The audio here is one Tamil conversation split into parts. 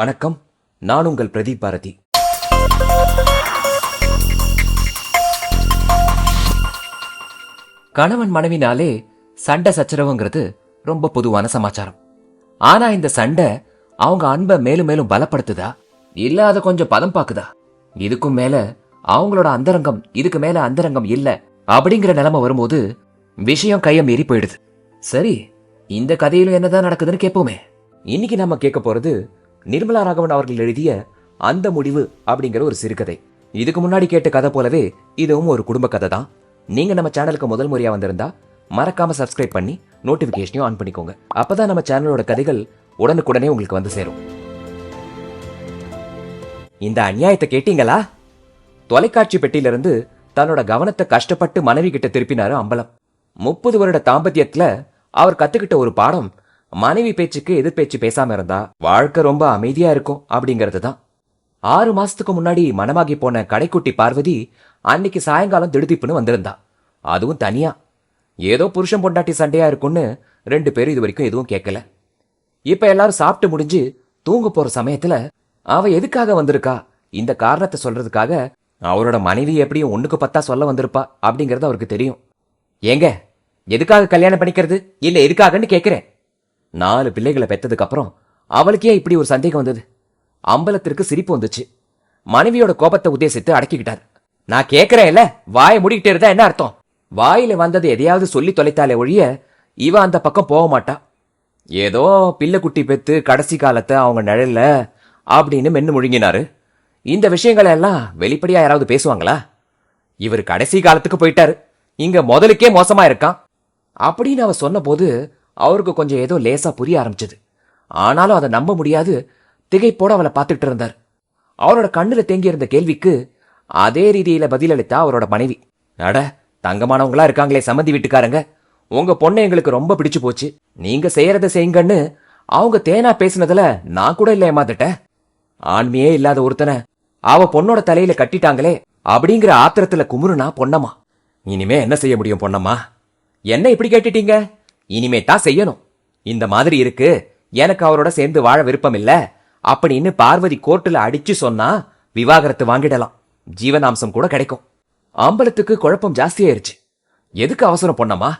வணக்கம். நான் உங்கள் பிரதீப் பாரதி. கணவன் மனைவினாலே சண்டை சச்சரவுங்கிறது ரொம்ப பொதுவான சமாச்சாரம். ஆனா இந்த சண்டை அவங்க அன்பை மேலும் மேலும் பலப்படுத்துதா? இல்ல அதை கொஞ்சம் பதம் பாக்குதா? இதுக்கும் மேல அவங்களோட அந்தரங்கம் இதுக்கு மேல அந்தரங்கம் இல்ல அப்படிங்கிற நிலைமை வரும்போது விஷயம் கையை மீறி போயிடுது. சரி இந்த கதையிலும் என்னதான் நடக்குதுன்னு கேட்போமே இன்னைக்கு நம்ம கேட்க போறது நிர்மலா ராகவன் அவர்கள் எழுதிய அந்த முடிவு அப்படிங்கிற ஒரு சிறுகதை. இதுக்கு முன்னாடி கேட்ட கதை போலவே இதுவும் ஒரு குடும்ப கதை தான் நீங்க நம்ம சேனலுக்கு முதல் முறையா வந்திருந்தா மறக்காம சப்ஸ்கிரைப் பண்ணி நோட்டிபிகேஷனையும் ஆன் பண்ணிக்கோங்க. அப்பதான் நம்ம சேனலோட கதைகள் உடனுக்குடனே உங்களுக்கு வந்து சேரும். இந்த அநியாயத்தை கேட்டீங்களா? தொலைக்காட்சி பெட்டியிலிருந்து தன்னோட கவனத்தை கஷ்டப்பட்டு மனைவி கிட்ட திருப்பினாரு அம்பலம். முப்பது வருட தாம்பத்தியத்துல அவர் கத்துக்கிட்ட ஒரு பாடம் மனைவி பேச்சுக்கு எதிர்பேச்சு பேசாம இருந்தா வாழ்க்கை ரொம்ப அமைதியா இருக்கும் அப்படிங்கிறது தான் ஆறு மாசத்துக்கு முன்னாடி மனமாகி போன கடைக்குட்டி பார்வதி அன்னைக்கு சாயங்காலம் திடுதிப்புன்னு வந்திருந்தா. அதுவும் தனியா. ஏதோ புருஷன் பொண்டாட்டி சண்டையா இருக்கும்னு ரெண்டு பேரும் இது வரைக்கும் எதுவும் கேட்கல. இப்ப எல்லாரும் சாப்பிட்டு முடிஞ்சு தூங்க போற சமயத்துல அவ எதுக்காக வந்திருக்கா? இந்த காரணத்தை சொல்றதுக்காக அவரோட மனைவி எப்படியும் ஒண்ணுக்கு பத்தா சொல்ல வந்திருப்பா அப்படிங்கறது அவருக்கு தெரியும். ஏங்க எதுக்காக கல்யாணம் பண்ணிக்கிறது? இல்ல எதுக்காகன்னு கேக்குறேன். நாலு பிள்ளைகளை பெத்ததுக்கு அப்புறம் அவளுக்கே இப்படி ஒரு சந்தேகம் வந்தது? அம்பலத்திற்கு சிரிப்பு வந்துச்சு. மனைவியோட கோபத்தை உத்தேசித்து அடக்கிக்கிட்டார். நான் கேக்குறேன்ல வாயை மூடிக்கிட்டே இருந்தா என்ன அர்த்தம்? வாயில வந்தது எதையாவது சொல்லி தொலைத்தாலே ஒழிய இவ அந்த பக்கம் போக மாட்டா. ஏதோ பிள்ளை குட்டி பெத்து கடைசி காலத்தை அவங்க நிழல்ல அப்படின்னு மென்னு முழுங்கினாரு. இந்த விஷயங்களை எல்லாம் வெளிப்படையா யாராவது பேசுவாங்களா? இவர் கடைசி காலத்துக்கு போயிட்டாரு. இங்க முதலுக்கே மோசமா இருக்கான் அப்படின்னு அவ சொன்னபோது அவருக்கு கொஞ்சம் ஏதோ லேசா புரிய ஆரம்பிச்சது. ஆனாலும் அதை நம்ப முடியாது. திகைப்போட அவளை பார்த்துட்டு இருந்தார். அவரோட கண்ணுல தேங்கியிருந்த கேள்விக்கு அதே ரீதியில பதிலளித்தா அவரோட மனைவி. அட தங்கமானவங்களா இருக்காங்களே சம்மந்தி வீட்டுக்காரங்க. உங்க பொண்ணு எங்களுக்கு ரொம்ப பிடிச்சு போச்சு. நீங்க செய்யறத செய்யுங்கன்னு அவங்க தேனா பேசுனதுல நான் கூட இல்ல ஏமாந்துட்டேன் ஆண்மையே இல்லாத ஒருத்தனை அவ பொண்ணோட தலையில கட்டிட்டாங்களே அப்படிங்கிற ஆத்திரத்துல குமுறுனா பொன்னம்மா. இனிமே என்ன செய்ய முடியும் பொன்னம்மா? என்ன இப்படி கேட்டுட்டீங்க? இனிமே தான் செய்யணும். இந்த மாதிரி இருக்கு. எனக்கு அவரோட சேர்ந்து வாழ விருப்பம் இல்ல. அப்படின்னு பார்வதி கோர்ட்டுல அடிச்சு சொன்னா விவாகரத்து வாங்கிடலாம். ஜீவனாம்சம் கூட கிடைக்கும். அம்பலத்துக்கு குழப்பம் ஜாஸ்தியாயிருச்சு எதுக்கு அவசரம் பொண்ணம்மா?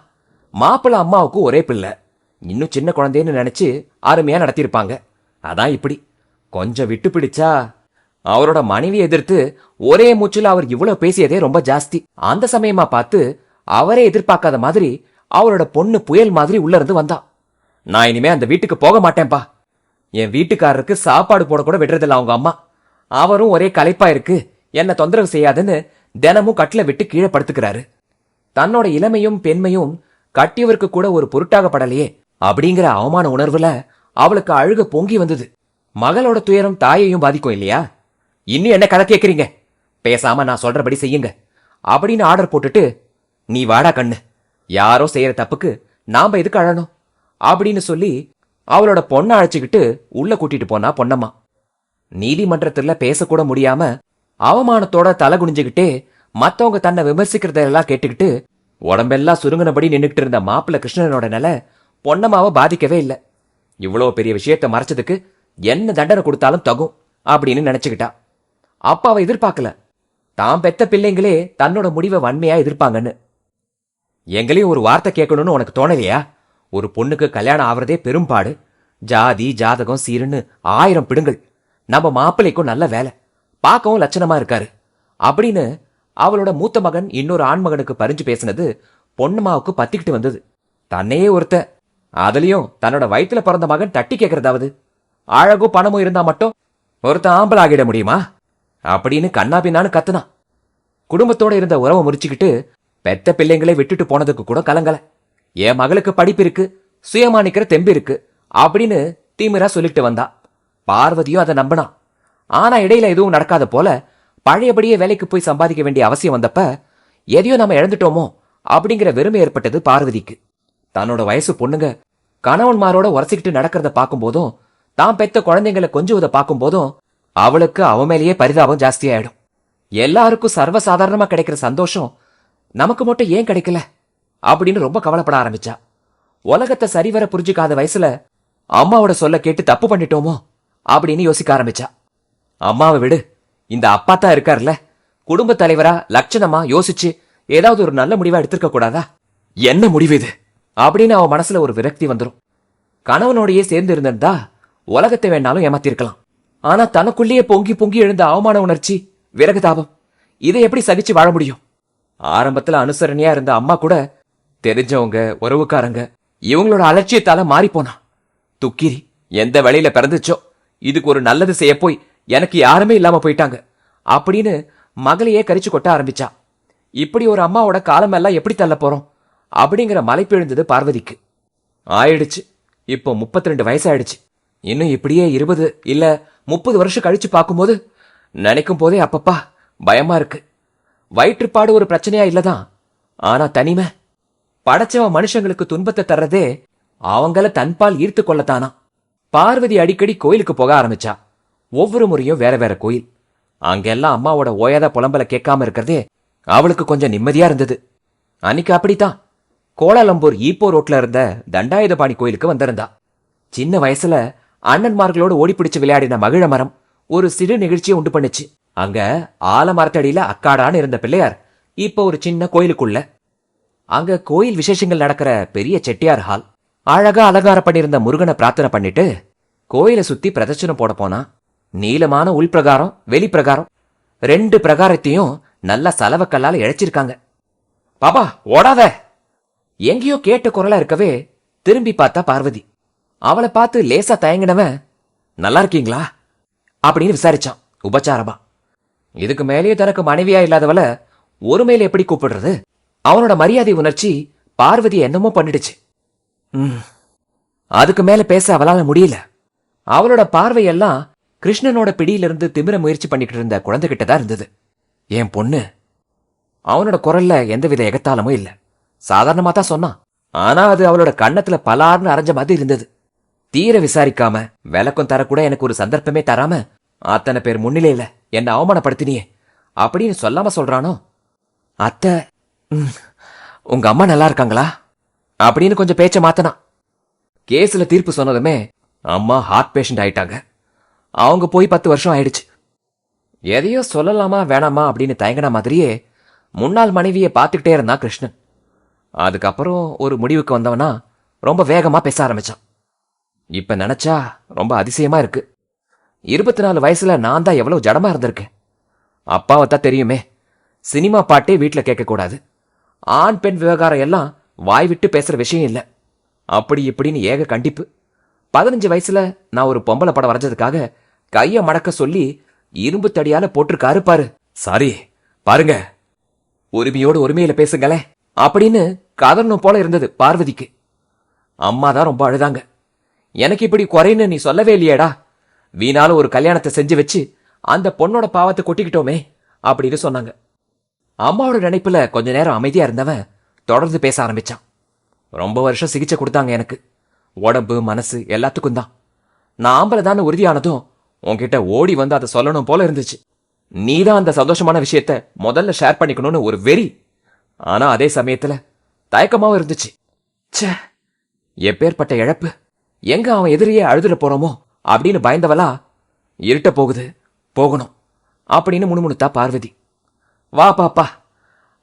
மாப்பிள்ள அம்மாவுக்கு ஒரே பிள்ளை. இன்னும் சின்ன குழந்தைன்னு நினைச்சு அருமையா நடத்தியிருப்பாங்க. அதான் இப்படி. கொஞ்சம் விட்டு பிடிச்சா அவரோட மனைவி எதிர்த்து ஒரே மூச்சுல அவர் இவ்வளவு பேசியதே ரொம்ப ஜாஸ்தி. அந்த சமயமா பார்த்து அவரே எதிர்பார்க்காத மாதிரி அவரோட பொண்ணு புயல் மாதிரி உள்ள இருந்து வந்தா. நான் இனிமே அந்த வீட்டுக்கு போக மாட்டேன்பா. என் வீட்டுக்காரருக்கு சாப்பாடு போட கூட விடுறதில்ல அவங்க அம்மா. அவரும் ஒரே களைப்பா இருக்கு. என்ன தொந்தரவு செய்யாதுன்னு தினமும் கட்டில விட்டு கீழே படுத்துக்கிறாரு. தன்னோட இளமையும் பெண்மையும் கட்டியவருக்கு கூட ஒரு பொருட்டாகப்படலையே அப்படிங்கிற அவமான உணர்வுல அவளுக்கு அழுக பொங்கி வந்தது. மகளோட துயரம் தாயையும் பாதிக்கும் இல்லையா? இன்னும் என்ன கதை கேக்குறீங்க? பேசாம நான் சொல்றபடி செய்யுங்க. அப்படின்னு ஆர்டர் போட்டுட்டு நீ வாடா கண்ணு. யாரோ செய்யற தப்புக்கு நாம எதுக்கு அழணும்? அப்படின்னு சொல்லி அவளோட பொண்ணை அழைச்சிக்கிட்டு உள்ள கூட்டிட்டு போனா பொன்னம்மா. நீதிமன்றத்துல பேசக்கூட முடியாம அவமானத்தோட தலை குனிஞ்சுக்கிட்டே மத்தவங்க தன்னை விமர்சிக்கிறதெல்லாம் கேட்டுக்கிட்டு உடம்பெல்லாம் சுருங்கினபடி நின்றுக்கிட்டு இருந்த மாப்பிள்ள கிருஷ்ணனோட நிலை பொன்னம்மாவை பாதிக்கவே இல்லை. இவ்வளோ பெரிய விஷயத்த மறைச்சதுக்கு என்ன தண்டனை கொடுத்தாலும் தகும் அப்படின்னு நினைச்சுக்கிட்டா. அப்ப அவ எதிர்பார்க்கல. தான் பெத்த பிள்ளைங்களே தன்னோட முடிவை வன்மையா எதிர்ப்பாங்கன்னு. எங்களையும் ஒரு வார்த்தை கேட்கணும்னு உனக்கு தோணலையா? ஒரு பொண்ணுக்கு கல்யாணம் ஆவறதே பெரும்பாடு. ஜாதி ஜாதகம் சீருன்னு ஆயிரம் பிடுங்கள். நம்ம மாப்பிள்ளைக்கும் நல்ல வேலை. பார்க்கவும் லட்சணமா இருக்காரு. அப்படின்னு அவளோட மூத்த மகன் இன்னொரு ஆண்மகனுக்கு பறிஞ்சு பேசினது பொண்ணுமாவுக்கு பத்திக்கிட்டு வந்தது. தன்னையே ஒருத்தன் அதுலயும் தன்னோட வயிற்றுல பிறந்த மகன் தட்டி கேட்கறதாவது அழகும் பணமும் இருந்தா மட்டும் ஒருத்தன் ஆம்பல் ஆகிட முடியுமா? அப்படின்னு கண்ணா பின்னான்னு கத்துனான். குடும்பத்தோட இருந்த உறவை முறிச்சுக்கிட்டு பெத்த பிள்ளைங்களை விட்டுட்டு போனதுக்கு கூட கலங்கல. என் மகளுக்கு படிப்பு இருக்கு சுயமா நிக்கிற தெம்பு இருக்கு அப்படின்னு தீமிரா சொல்லிட்டு வந்தா. பார்வதியும் அதை நம்பினா. ஆனா இடையில எதுவும் நடக்காத போல பழையபடியே வேலைக்கு போய் சம்பாதிக்க வேண்டிய அவசியம் வந்தப்ப எதையோ நம்ம இழந்துட்டோமோ அப்படிங்கிற வெறுமை ஏற்பட்டது பார்வதிக்கு. தன்னோட வயசு பொண்ணுங்க கணவன்மாரோட உரசிக்கிட்டு நடக்கிறத பார்க்கும்போதும் தான் பெத்த குழந்தைங்களை கொஞ்சுவதை பார்க்கும்போதும் அவளுக்கு அவன் மேலேயே பரிதாபம் ஜாஸ்தியாயிடும். எல்லாருக்கும் சர்வசாதாரணமா கிடைக்கிற சந்தோஷம் நமக்கு மட்டும் ஏன் கிடைக்கல? அப்படின்னு ரொம்ப கவலைப்பட ஆரம்பிச்சா. உலகத்தை சரிவர புரிஞ்சுக்காத வயசுல அம்மாவோட சொல்ல கேட்டு தப்பு பண்ணிட்டோமோ? அப்படின்னு யோசிக்க ஆரம்பிச்சா. அம்மாவை விடு இந்த அப்பா தான் இருக்கார்ல. குடும்ப தலைவரா லட்சணமா யோசிச்சு ஏதாவது ஒரு நல்ல முடிவா எடுத்திருக்க கூடாதா? என்ன முடிவு இது? அப்படின்னு அவன் மனசுல ஒரு விரக்தி வந்துரும். கணவனோடையே சேர்ந்து இருந்திருந்தா உலகத்தை வேணாலும் ஏமாத்திருக்கலாம். ஆனா தனக்குள்ளேயே பொங்கி பொங்கி எழுந்த அவமான உணர்ச்சி விறகு தாபம். இதை எப்படி சகிச்சு வாழ முடியும்? ஆரம்பத்துல அனுசரணையா இருந்த அம்மா கூட தெரிஞ்சவங்க உறவுக்காரங்க இவங்களோட அலட்சியத்தால மாறிப்போனா துக்கிரி எந்த வேலையில பிறந்துச்சோ? இதுக்கு ஒரு நல்லது செய்ய போய் எனக்கு யாருமே இல்லாம போயிட்டாங்க. அப்படின்னு மகளையே கரிச்சு கொட்ட ஆரம்பிச்சா. இப்படி ஒரு அம்மாவோட காலமெல்லாம் எப்படி தள்ள போறோம்? அப்படிங்கிற மலைப்பு எழுந்தது பார்வதிக்கு. ஆயிடுச்சு. இப்போ 32 ரெண்டு வயசாயிடுச்சு. இன்னும் இப்படியே இருபது இல்ல முப்பது வருஷம் கழிச்சு பார்க்கும்போது நினைக்கும் போதே அப்பப்பா பயமா இருக்கு. வயிற்றுப்பாடு ஒரு பிரச்சனையா இல்லதான். ஆனா தனிமை. படைச்சவன் மனுஷங்களுக்கு துன்பத்தை தர்றதே அவங்கள தன்பால் ஈர்த்து கொள்ளத்தானா. பார்வதி அடிக்கடி கோயிலுக்கு போக ஆரம்பிச்சா. ஒவ்வொரு முறையும் வேற வேற கோயில். அங்கெல்லாம் அம்மாவோட ஓயாத புலம்பல கேட்காம இருக்கிறதே அவளுக்கு கொஞ்சம் நிம்மதியா இருந்தது. அன்னைக்கு அப்படித்தான். கோலாலம்பூர் ஈப்போ ரோட்ல இருந்த தண்டாயுதபாணி கோயிலுக்கு வந்திருந்தா. சின்ன வயசுல அண்ணன்மார்களோடு ஓடிப்பிடிச்சு விளையாடின மகிழ மரம் ஒரு சிறு நிகழ்ச்சியை உண்டு பண்ணுச்சு. அங்க ஆலமரத்தடியில அக்காடான்னு இருந்த பிள்ளையார் இப்போ ஒரு சின்ன கோயிலுக்குள்ள. அங்க கோயில் விசேஷங்கள் நடக்கிற பெரிய செட்டியார் ஹால். அழகா அலங்காரம் பண்ணியிருந்த முருகனை பிரார்த்தனை பண்ணிட்டு கோயிலை சுத்தி பிரதட்சணம் போட போனா நீளமான உள்பிரகாரம் வெளிப்பிரகாரம் ரெண்டு பிரகாரத்தையும் நல்லா சலவக்கல்லால இழைச்சிருக்காங்க. பாப்பா ஓடாத! எங்கேயோ கேட்ட குரலா இருக்கவே திரும்பி பார்த்தா பார்வதி. அவளை பார்த்து லேசா தயங்கினவன் நல்லா இருக்கீங்களா? அப்படின்னு விசாரிச்சான் உபச்சாரமா இதுக்கு மேலேயே தனக்கு மனைவியா இல்லாதவள ஒரு மேல எப்படி கூப்பிடுறது? அவனோட மரியாதை உணர்ச்சி பார்வதி என்னமோ பண்ணிடுச்சு. ம். அதுக்கு மேல பேச அவளால முடியல. அவளோட பார்வையெல்லாம் கிருஷ்ணனோட பிடியிலிருந்து திமிர முயற்சி பண்ணிக்கிட்டு இருந்த குழந்தைகிட்ட தான் இருந்தது. என் பொண்ணு அவனோட குரல்ல எந்தவித எகத்தாளமும் இல்ல. சாதாரணமா தான் சொன்னான். ஆனா அது அவளோட கண்ணத்துல பலார்னு அரைஞ்ச மாதிரி இருந்தது. தீர விசாரிக்காம விளக்கம் தரக்கூட எனக்கு ஒரு சந்தர்ப்பமே தராம அத்தனை பேர் முன்னிலையில என்னை அவமானப்படுத்தினியே. அப்படின்னு சொல்லாம சொல்றானோ? அத்தை உங்க அம்மா நல்லா இருக்காங்களா? அப்படின்னு கொஞ்சம் பேச்ச மாத்தனா. கேஸ்ல தீர்ப்பு சொன்னதுமே அம்மா ஹார்ட் பேஷண்ட் ஆயிட்டாங்க. அவங்க போய் பத்து வருஷம் ஆயிடுச்சு. எதையோ சொல்லலாமா வேணாமா அப்படின்னு தயங்கின மாதிரியே முன்னாள் மனைவியை பார்த்துக்கிட்டே இருந்தான் கிருஷ்ணன். அதுக்கப்புறம் ஒரு முடிவுக்கு வந்தவனா ரொம்ப வேகமா பேச ஆரம்பிச்சான். இப்ப நினைச்சா ரொம்ப அதிசயமா இருக்கு. இருபத்தி நாலு வயசுல நான் தான் எவ்வளவு ஜடமா இருந்திருக்கேன். அப்பாவை தான் தெரியுமே. சினிமா பாட்டே வீட்டில் கேட்கக்கூடாது ஆண் பெண் விவகாரம் எல்லாம் வாய் விட்டு பேசுற விஷயம் இல்லை. அப்படி இப்படின்னு ஏக கண்டிப்பு. பதினஞ்சு வயசுல நான் ஒரு பொம்பளை படம் வரைஞ்சதுக்காக கைய மடக்க சொல்லி இரும்பு தடியால போட்டிருக்காரு பாரு. சாரி பாருங்க. உரிமையோடு உரிமையில பேசுங்களேன் அப்படின்னு கதறணும் போல இருந்தது பார்வதிக்கு. அம்மா தான் ரொம்ப அழுதாங்க. எனக்கு இப்படி குறைன்னு நீ சொல்லவே இல்லையேடா. வீணாலும் ஒரு கல்யாணத்தை செஞ்சு வச்சு அந்த பொண்ணோட பாவத்தை கொட்டிக்கிட்டோமே அப்படின்னு சொன்னாங்க. அம்மாவோட நினைப்புல கொஞ்ச நேரம் அமைதியா இருந்தவன் தொடர்ந்து பேச ஆரம்பிச்சான். ரொம்ப வருஷம் சிகிச்சை கொடுத்தாங்க எனக்கு. உடம்பு மனசு எல்லாத்துக்கும் தான். நான் ஆம்பளை தானே உறுதியானதும் உன்கிட்ட ஓடி வந்து அதை சொல்லணும் போல இருந்துச்சு. நீ தான் அந்த சந்தோஷமான விஷயத்த முதல்ல ஷேர் பண்ணிக்கணும்னு ஒரு வெறி. ஆனா அதே சமயத்துல தயக்கமாவும் இருந்துச்சு. ச்சே எப்பேற்பட்ட இழப்பு. எங்க அவன் எதிரியே அழுதுட போறோமோ? அப்படின்னு பயந்தவளா இருட்ட போகுது போகணும் அப்படின்னு முணுமுணுத்தா பார்வதி. வா பாப்பா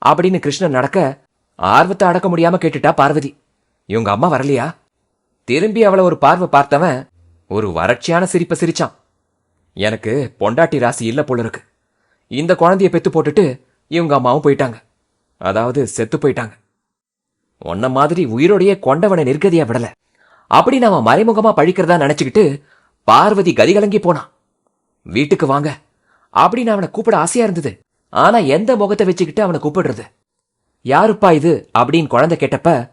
அப்படின்னு கிருஷ்ணன் நடக்க ஆர்வத்தை அடக்க முடியாம கேட்டுட்டா பார்வதி. இவங்க அம்மா வரலையா? திரும்பி அவளை ஒரு பார்வை பார்த்தவன் ஒரு வறட்சியான சிரிப்பை சிரிச்சான். எனக்கு பொண்டாட்டி ராசி இல்ல போல இருக்கு. இந்த குழந்தைய பெத்து போட்டுட்டு இவங்க அம்மாவும் போயிட்டாங்க. அதாவது செத்து போயிட்டாங்க. உன்ன மாதிரி உயிரோடையே கொண்டவனை நிர்கதியா விடல. அப்படி நாம மறைமுகமா பழிக்கிறதா நினைச்சுக்கிட்டு பார்வதி கதிகலங்கி போனான் வீட்டுக்கு வாங்க. அப்படின்னு அவனை கூப்பிட ஆசையா இருந்தது. ஆனா எந்த முகத்தை வச்சுக்கிட்டு அவனை கூப்பிடுறது? யாருப்பா இது? அப்படின்னு குழந்தை கேட்டப்ப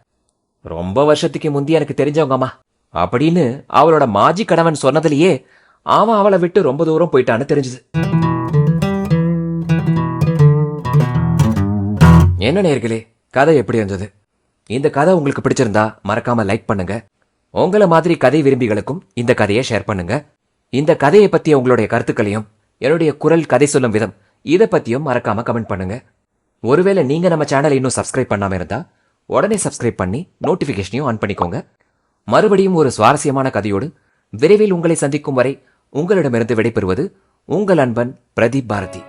ரொம்ப வருஷத்துக்கு முந்தி எனக்கு தெரிஞ்சவங்கம்மா. அப்படின்னு அவளோட மாஜி கணவன் சொன்னதுலயே அவன் அவளை விட்டு ரொம்ப தூரம் போயிட்டான்னு தெரிஞ்சது. என்ன நேர்களே கதை எப்படி இருந்தது? இந்த கதை உங்களுக்கு பிடிச்சிருந்தா மறக்காம லைக் பண்ணுங்க. உங்களை மாதிரி கதை விரும்பிகளுக்கும் இந்த கதையை ஷேர் பண்ணுங்க. இந்த கதையை பத்திய உங்களுடைய கருத்துக்களையும் என்னுடைய குரல் கதை சொல்லும் விதம் இதை பத்தியும் மறக்காம கமெண்ட் பண்ணுங்க. ஒருவேளை நீங்க நம்ம சேனலை இன்னும் சப்ஸ்கிரைப் பண்ணாம இருந்தா உடனே சப்ஸ்கிரைப் பண்ணி நோட்டிபிகேஷனையும் ஆன் பண்ணிக்கோங்க. மறுபடியும் ஒரு சுவாரஸ்யமான கதையோடு விரைவில் உங்களை சந்திக்கும் வரை உங்களிடமிருந்து விடைபெறுவது உங்கள் அன்பன் பிரதீப் பாரதி.